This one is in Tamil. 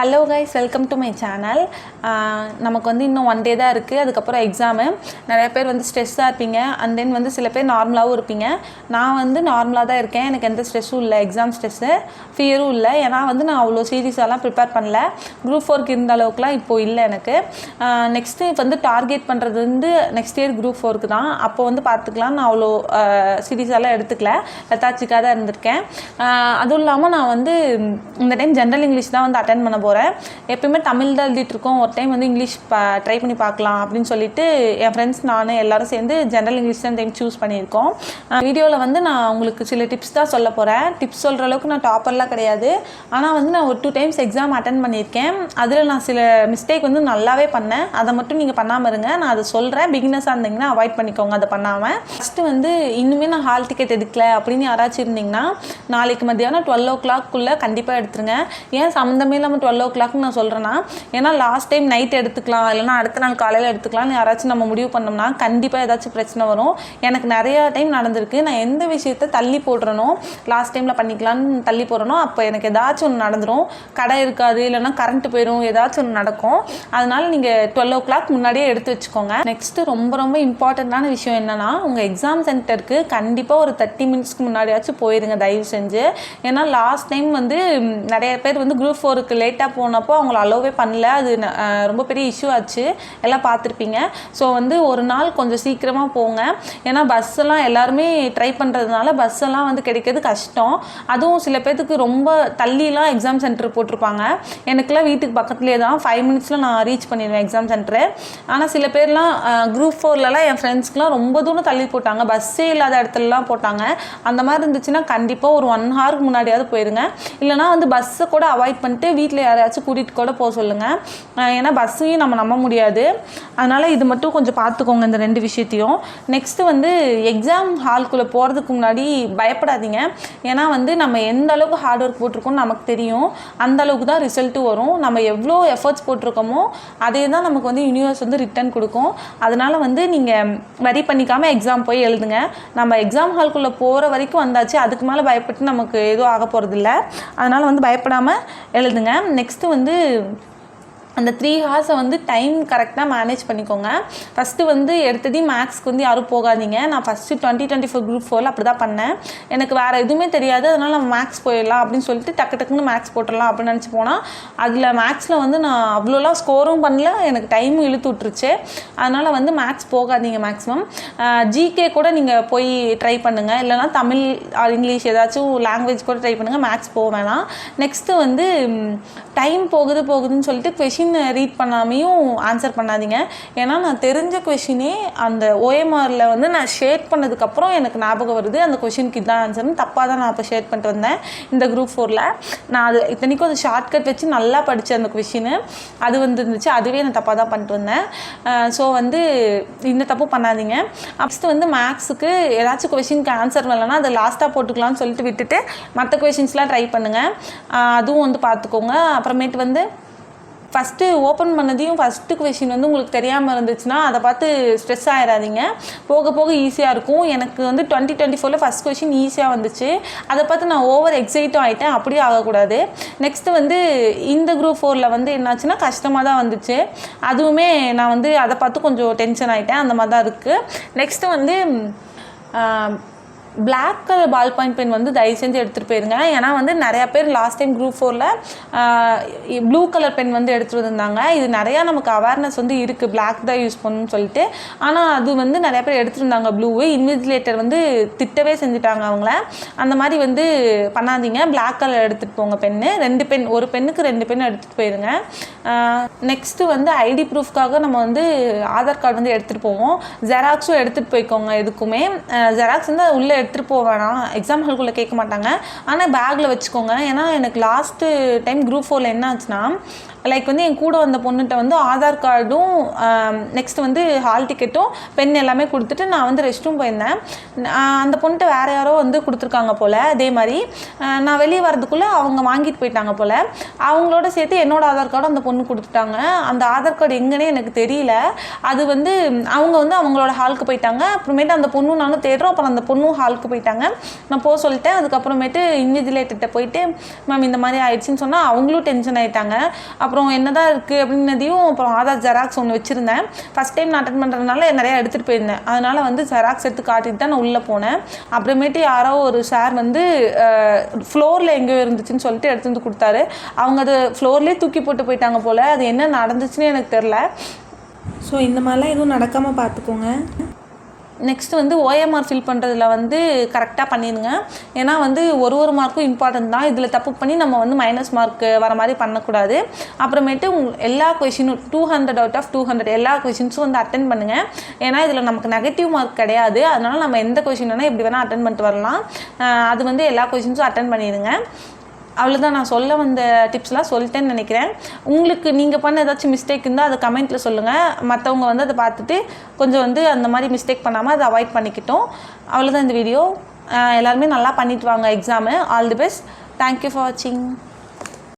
Hello guys welcome to my channel நமக்கு வந்து இன்னும் ஒன் டே தான் இருக்குது அதுக்கப்புறம் எக்ஸாமு நிறைய பேர் வந்து ஸ்ட்ரெஸ்ஸாக இருப்பீங்க. அண்ட் தென் வந்து சில பேர் நார்மலாகவும் இருப்பீங்க. நான் வந்து நார்மலாக தான் இருக்கேன். எனக்கு எந்த ஸ்ட்ரெஸ்ஸும் இல்லை. எக்ஸாம் ஸ்ட்ரெஸ்ஸு ஃபியரும் இல்லை. ஏன்னா வந்து நான் அவ்வளோ சீரியஸாலாம் ப்ரிப்பேர் பண்ணல. குரூப் ஃபோருக்கு இருந்த அளவுக்குலாம் இப்போது இல்லை எனக்கு. நெக்ஸ்ட்டு இப்போ வந்து டார்கெட் பண்ணுறது வந்து நெக்ஸ்ட் இயர் குரூப் ஃபோருக்கு தான். அப்போ வந்து பார்த்துக்கலாம். நான் அவ்வளோ சீரியஸாலாம் எடுத்துக்கல. லத்தாச்சிக்காக தான் இருந்திருக்கேன். அதுவும் இல்லாமல் நான் வந்து இந்த டைம் ஜென்ரல் இங்கிலீஷ் தான் வந்து அட்டன் பண்ண போகிறேன் எப்பயுமே தமிழ் தான் எழுதிட்டுருக்கோம் ஒரு டைம் வந்து இங்கிலீஷ் ட்ரை பண்ணி பார்க்கலாம் அப்படின்னு சொல்லிட்டு என் ஃப்ரெண்ட்ஸ் நான் எல்லாரும் சேர்ந்து ஜென்ரல் இங்கிலீஷ் தான் டைம் சூஸ் பண்ணியிருக்கோம். வீடியோவில் வந்து நான் உங்களுக்கு சில டிப்ஸ் தான் சொல்ல போகிறேன் டிப்ஸ் சொல்கிற அளவுக்கு நான் டாப்பர்லாம் கிடையாது. ஆனால் வந்து நான் ஒரு டூ டைம்ஸ் எக்ஸாம் அட்டன் பண்ணியிருக்கேன். அதில் நான் சில மிஸ்டேக் வந்து நல்லாவே பண்ணேன். அதை மட்டும் நீங்கள் பண்ணாமல் இருங்க. நான் அதை சொல்கிறேன் பிகினஸாக இருந்தீங்கன்னா அவாய்ட் பண்ணிக்கோங்க அதை பண்ணாமல் ஃபஸ்ட்டு வந்து இன்னுமே நான் ஹால் டிக்கெட் எடுக்கல அப்படின்னு யாராச்சும் இருந்தீங்கன்னா நாளைக்கு மத்தியானம் டுவெல் ஓ கிளாக்குள்ளே கண்டிப்பாக எடுத்துருங்க. ஏன் சம்மந்தமே இல்லாமல் டுவெல் ஓ கிளாக் நான் சொல்கிறேன்னா ஏன்னா லாஸ்ட் டைம் நைட் எடுத்துக்கலாம் இல்லைனா அடுத்த நாள் காலையில் எடுத்துக்கலாம்னு யாராச்சும் நம்ம முடிவு பண்ணோம்னா கண்டிப்பாக ஏதாச்சும் பிரச்சனை வரும். எனக்கு நிறையா டைம் நடந்திருக்கு. நான் எந்த விஷயத்த தள்ளி போடுறனோ லாஸ்ட் டைமில் பண்ணிக்கலாம்னு தள்ளி போடுறனோ அப்போ எனக்கு ஏதாச்சும் ஒன்று நடந்துடும் கடை இருக்காது இல்லைனா கரண்ட்டு போயிடும் ஏதாச்சும் ஒன்று நடக்கும். அதனால் நீங்கள் டுவெல் ஓ கிளாக் முன்னாடியே எடுத்து வச்சுக்கோங்க. நெக்ஸ்ட்டு ரொம்ப ரொம்ப இம்பார்ட்டண்ட்டான விஷயம் என்னென்னா உங்கள் எக்ஸாம் சென்டருக்கு கண்டிப்பாக ஒரு தேர்ட்டி மினிட்ஸ்க்கு முன்னாடியாச்சும் போயிருங்க தயவு செஞ்சு. ஏன்னா லாஸ்ட் டைம் வந்து நிறைய பேர் வந்து குரூப் ஃபோருக்கு லேட்டாக போனப்போ அவங்கள அலோவே பண்ணல. அது ரொம்ப பெரிய இஷ்யூ ஆச்சு. எல்லாம் பார்த்துருப்பீங்க. ஸோ வந்து ஒரு நாள் கொஞ்சம் சீக்கிரமாக போங்க. ஏன்னா பஸ் எல்லாம் எல்லாருமே ட்ரை பண்ணுறதுனால பஸ் எல்லாம் வந்து கிடைக்கிறது கஷ்டம். அதுவும் சில பேர்த்துக்கு ரொம்ப தள்ளிலாம் எக்ஸாம் சென்டர் போட்டிருப்பாங்க. எனக்குலாம் வீட்டுக்கு பக்கத்துலேயே தான். ஃபைவ் மினிட்ஸில் நான் ரீச் பண்ணிடுவேன் எக்ஸாம் சென்டரு ஆனால் சில பேர்லாம் குரூப் ஃபோர்லலாம் என் ஃப்ரெண்ட்ஸ்க்குலாம் ரொம்ப தூரம் தள்ளி போட்டாங்க. பஸ்ஸே இல்லாத இடத்துலலாம் போட்டாங்க. அந்த மாதிரி இருந்துச்சுன்னா கண்டிப்பாக ஒரு ஒன் ஹவருக்கு முன்னாடியாவது போயிருங்க. இல்லைனா வந்து பஸ்ஸை கூட அவாய்ட் பண்ணிட்டு வீட்டில் யாரையாச்சும் கூட்டிகிட்டு கூட போக சொல்லுங்கள் ஏன்னா பஸ்ஸையும் நம்ம நம்ப முடியாது. அதனால் இது மட்டும் கொஞ்சம் பார்த்துக்கோங்க இந்த ரெண்டு விஷயத்தையும். நெக்ஸ்ட்டு வந்து எக்ஸாம் ஹால்குள்ளே போகிறதுக்கு முன்னாடி பயப்படாதீங்க. ஏன்னா வந்து நம்ம எந்த அளவுக்கு ஹார்ட் ஒர்க் போட்டிருக்கோம்னு நமக்கு தெரியும். அந்த அளவுக்கு தான் ரிசல்ட்டு வரும். நம்ம எவ்வளோ எஃபர்ட்ஸ் போட்டிருக்கோமோ அதே தான் நமக்கு வந்து யூனிவர்ஸ் வந்து ரிட்டர்ன் கொடுக்கும். அதனால் வந்து நீங்கள் வரி பண்ணிக்காமல் எக்ஸாம் போய் எழுதுங்க. நம்ம எக்ஸாம் ஹால்குள்ளே போகிற வரைக்கும் வந்தாச்சு அதுக்கு மேலே பயப்பட்டு நமக்கு எதுவும் ஆக போகிறதில்ல அதனால் வந்து பயப்படாமல் எழுதுங்க. நெக்ஸ்ட்டு வந்து அந்த த்ரீ ஹார்ஸை வந்து டைம் கரெக்டாக மேனேஜ் பண்ணிக்கோங்க. ஃபஸ்ட்டு வந்து எடுத்ததையும் மேக்ஸ்க்கு வந்து யாரும் போகாதீங்க. நான் first twenty twenty four group ஃபோரில் அப்படி தான் பண்ணேன். எனக்கு வேறு எதுவுமே தெரியாது. அதனால் நம்ம மேக்ஸ் போயிடலாம் அப்படின்னு சொல்லிட்டு டக்கு டக்குன்னு மேக்ஸ் போட்டுடலாம் அப்படின்னு நினச்சி போனால் அதில் மேக்ஸில் வந்து நான் அவ்வளோலாம் ஸ்கோரும் பண்ணல. எனக்கு டைமும் இழுத்து விட்டுருச்சு. அதனால் வந்து மேக்ஸ் போகாதீங்க மேக்ஸிமம் ஜிகே கூட நீங்கள் போய் ட்ரை பண்ணுங்கள் இல்லைனா தமிழ் ஆர் இங்கிலீஷ் ஏதாச்சும் லாங்குவேஜ் கூட ட்ரை பண்ணுங்கள் மேக்ஸ் போக வேணாம். நெக்ஸ்ட்டு வந்து டைம் போகுது போகுதுன்னு சொல்லிட்டு கொஷின் ரீட் பண்ணாமையும் ஆன்சர் பண்ணாதீங்க. ஏன்னா நான் தெரிஞ்ச கொஷினே அந்த ஓஎம்ஆரில் வந்து நான் ஷேர் பண்ணதுக்கப்புறம் எனக்கு ஞாபகம் வருது. அந்த கொஷினுக்கு இதான் ஆன்சர்னு தப்பாக தான் நான் அப்போ ஷேர் பண்ணிட்டு வந்தேன். இந்த குரூப் ஃபோரில் நான் அது இத்தனைக்கும் அது ஷார்ட்கட் வச்சு நல்லா படித்தேன் அந்த கொஷினு அது வந்துருந்துச்சு. அதுவே நான் தப்பாக தான் பண்ணிட்டு வந்தேன். ஸோ வந்து இந்த தப்பு பண்ணாதீங்க. நெக்ஸ்ட் வந்து மேக்ஸுக்கு ஏதாச்சும் கொஷினுக்கு ஆன்சர் வரலன்னா அதை லாஸ்ட்டாக போட்டுக்கலாம்னு சொல்லிட்டு விட்டுட்டு மற்ற கொஷின்ஸ்லாம் ட்ரை பண்ணுங்கள் அதுவும் வந்து பார்த்துக்கோங்க அப்புறமேட்டு வந்து ஃபஸ்ட்டு ஓப்பன் பண்ணதையும் ஃபஸ்ட்டு கொஷின் வந்து உங்களுக்கு தெரியாமல் இருந்துச்சுன்னா அதை பார்த்து ஸ்ட்ரெஸ் ஆகிடாதீங்க போக போக ஈஸியாக இருக்கும். எனக்கு வந்து டுவெண்ட்டி டுவெண்ட்டி ஃபோரில் ஃபஸ்ட் கொஷின் ஈஸியாக வந்துச்சு. அதை பார்த்து நான் ஓவர் எக்ஸைட்டும் ஆகிட்டேன் அப்படியே ஆகக்கூடாது. நெக்ஸ்ட்டு வந்து இந்த குரூப் ஃபோரில் வந்து என்னாச்சுன்னா கஷ்டமாக தான் வந்துச்சு. அதுவுமே நான் வந்து அதை பார்த்து கொஞ்சம் டென்ஷன் ஆகிட்டேன் அந்த மாதிரி தான் இருக்குது நெக்ஸ்ட்டு வந்து black colour ball point pen வந்து தயவு செஞ்சு எடுத்துகிட்டு போயிருங்க. ஏன்னா வந்து நிறையா பேர் லாஸ்ட் டைம் குரூப் ஃபோரில் ப்ளூ கலர் பென் வந்து எடுத்துகிட்டு வந்திருந்தாங்க. இது நிறையா நமக்கு அவேர்னஸ் வந்து இருக்குது பிளாக் தான் யூஸ் பண்ணணும்னு சொல்லிட்டு. ஆனால் அது வந்து நிறையா பேர் எடுத்துருந்தாங்க ப்ளூவு இன்விஜிலேட்டர் வந்து திட்டவே செஞ்சுட்டாங்க அவங்கள. அந்த மாதிரி வந்து பண்ணாதீங்க. பிளாக் கலர் எடுத்துகிட்டு போங்க பென்னு ரெண்டு பென் ஒரு பென்னுக்கு ரெண்டு பென் எடுத்துகிட்டு போயிருங்க. நெக்ஸ்ட்டு வந்து ஐடி ப்ரூஃப்காக நம்ம வந்து ஆதார் கார்டு வந்து எடுத்துகிட்டு போவோம். ஜெராக்ஸும் எடுத்துகிட்டு போய்க்கோங்க எதுக்குமே. ஜெராக்ஸ் வந்து உள்ளே எடுத்துகிட்டு போக எக்ஸாம் ஹால்குள்ளே கேட்க மாட்டாங்க. ஆனால் பேக்கில் வச்சுக்கோங்க. ஏன்னா எனக்கு லாஸ்ட்டு டைம் குரூப் ஃபோரில் என்ன ஆச்சுன்னா லைக் வந்து என் கூட வந்த பொண்ணுகிட்ட வந்து ஆதார் கார்டும் நெக்ஸ்ட் வந்து ஹால் டிக்கெட்டும் பென் எல்லாமே கொடுத்துட்டு நான் வந்து ரெஸ்ட் ரூம் போயிருந்தேன். அந்த பொண்ணுகிட்ட வேறு யாரோ வந்து கொடுத்துருக்காங்க போல் அதே மாதிரி. நான் வெளியே வரதுக்குள்ளே அவங்க வாங்கிட்டு போயிட்டாங்க போல். அவங்களோட சேர்த்து என்னோட ஆதார் கார்டும் அந்த பொண்ணு கொடுத்துட்டாங்க. அந்த ஆதார் கார்டு எங்கன்னே எனக்கு தெரியல. அது வந்து அவங்க வந்து அவங்களோட ஹாலுக்கு போயிட்டாங்க. அப்புறமேட்டு அந்த பொண்ணும் நானும் தேடுறோம். அப்புறம் அந்த பொண்ணும் ஹாலுக்கு போயிட்டாங்க. நான் போக சொல்லிட்டேன். அதுக்கப்புறமேட்டு இன்விஜிலேட்டர்கிட்ட போயிட்டு மேம் இந்த மாதிரி ஆயிடுச்சுன்னு சொன்னால் அவங்களும் டென்ஷன் ஆகிட்டாங்க அப்புறம் என்னதான் இருக்குது அப்படின்னதையும் அப்புறம் ஆதார் ஜெராக்ஸ் ஒன்று வச்சுருந்தேன். ஃபஸ்ட் டைம் நான் அட்டன் பண்ணுறதுனால நிறையா எடுத்துகிட்டு போயிருந்தேன். அதனால் வந்து ஜெராக்ஸ் எடுத்து காட்டிட்டு தான் நான் உள்ளே போனேன். அப்புறமேட்டு யாரோ ஒரு சார் வந்து ஃப்ளோரில் எங்கேயோ இருந்துச்சுன்னு சொல்லிட்டு எடுத்து வந்து கொடுத்தாரு. அவங்க அது ஃப்ளோர்லேயே தூக்கி போட்டு போயிட்டாங்க போல். அது என்ன நடந்துச்சுன்னு எனக்கு தெரில ஸோ இந்த மாதிரிலாம் எதுவும் நடக்காமல் பார்த்துக்கோங்க. நெக்ஸ்ட் வந்து ஓஎம்ஆர் ஃபில் பண்ணுறதுல வந்து கரெக்டாக பண்ணிடுங்க ஏன்னா வந்து ஒரு ஒரு மார்க்கும் இம்பார்ட்டன்ட் தான். இதில் தப்பு பண்ணி நம்ம வந்து மைனஸ் மார்க் வர மாதிரி பண்ணக்கூடாது. அப்புறமேட்டு எல்லா கொஷினும் two hundred out of two hundred எல்லா கொஷின்ஸும் வந்து அட்டன் பண்ணுங்கள் ஏன்னா இதில் நமக்கு நெகட்டிவ் மார்க் கிடையாது. அதனால நம்ம எந்த கொஷின் வேணால் எப்படி வேணால் அட்டன் பண்ணிட்டு வரலாம். அது வந்து எல்லா கொஷின்ஸும் அட்டன் பண்ணிடுங்க. அவ்வளோதான் நான் சொல்ல வந்த டிப்ஸ்லாம் சொல்லிட்டேன்னு நினைக்கிறேன். உங்களுக்கு நீங்கள் பண்ண ஏதாச்சும் மிஸ்டேக் இருந்தால் அதை கமெண்ட்டில் சொல்லுங்கள் மற்றவங்க வந்து அதை பார்த்துட்டு கொஞ்சம் வந்து அந்த மாதிரி மிஸ்டேக் பண்ணாமல் அதை அவாய்ட் பண்ணிக்கிட்டோம். அவ்வளோதான் இந்த வீடியோ எல்லாருமே நல்லா பண்ணிட்டு வாங்க exam all the best thank you for வாட்சிங்